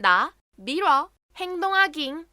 나 미뤄 행동하긴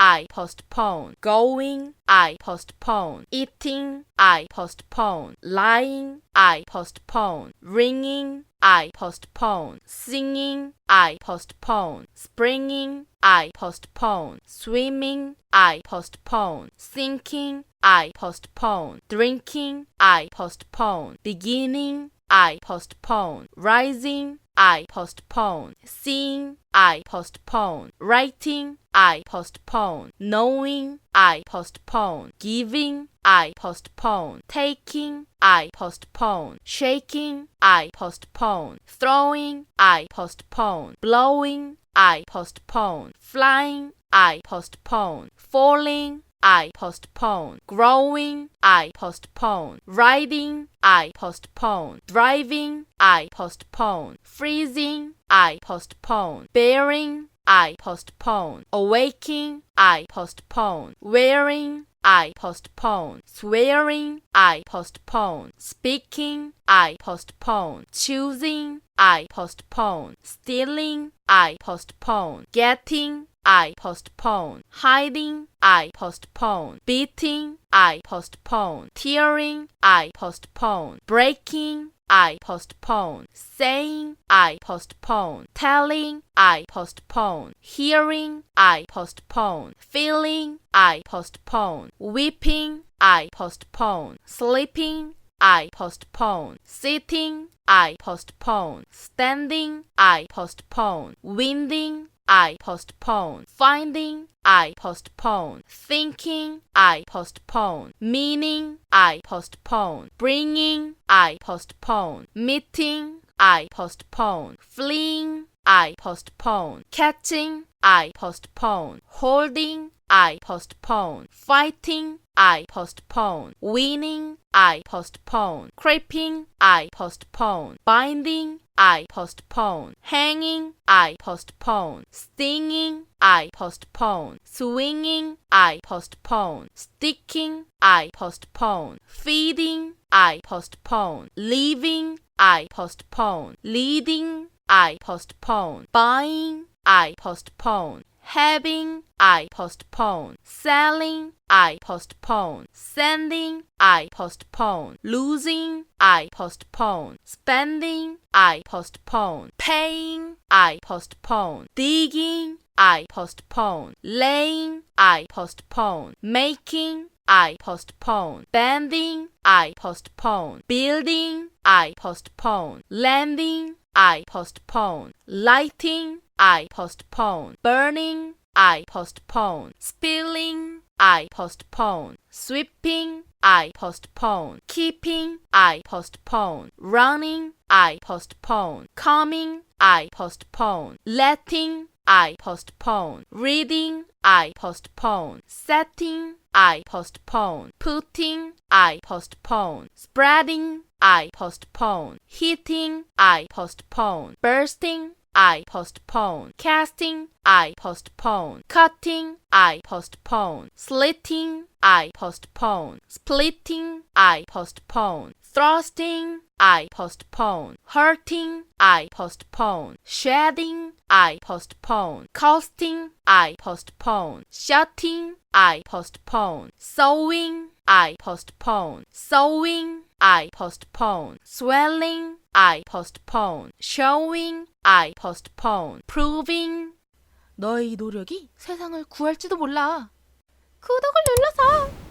I postpone going I postpone eating I postpone lying I postpone ringing I postpone singing I postpone springing I postpone swimming I postpone thinking I postpone drinking I postpone beginning I postpone rising I postpone seeing I postpone writing I postpone knowing I postpone giving I postpone taking I postpone shaking I postpone throwing I postpone blowing I postpone flying I postpone falling I postpone growing I postpone riding I postpone driving I postpone freezing I postpone bearing I postpone awaking I postpone wearing I postpone swearing I postpone speaking I postpone choosing I postpone stealing I postpone getting I postpone hiding I postpone beating I postpone tearing I postpone breaking I postpone saying I postpone telling I postpone hearing I postpone feeling I postpone weeping I postpone sleeping I postpone sitting I postpone standing I postpone winding I postpone finding I postpone thinking I postpone meaning I postpone bringing I postpone meeting I postpone fleeing I postpone catching I postpone holding I postpone fighting I postpone winning I postpone creeping I postpone binding I postpone. Hanging I postpone. Stinging I postpone. Swinging I postpone. Sticking I postpone. Feeding I postpone. Leaving I postpone. Leading I postpone. Buying I postpone having I postpone selling I postpone sending I postpone losing I postpone spending I postpone paying I postpone digging I postpone laying I postpone making I postpone bending I postpone building I postpone landing I postpone lighting I postpone burning I postpone spilling I postpone sweeping I postpone keeping I postpone running I postpone coming I postpone letting I postpone reading I postpone setting I postpone putting I postpone spreading I postpone hitting I postpone bursting I postpone casting I postpone cutting I postpone slitting I postpone splitting I postpone thrusting I postpone hurting I postpone shedding I postpone casting I postpone shutting I postpone sewing I postpone sewing I postpone swelling I postpone showing I postpone proving 너의 이 노력이 세상을 구할지도 몰라. 구독을 눌러서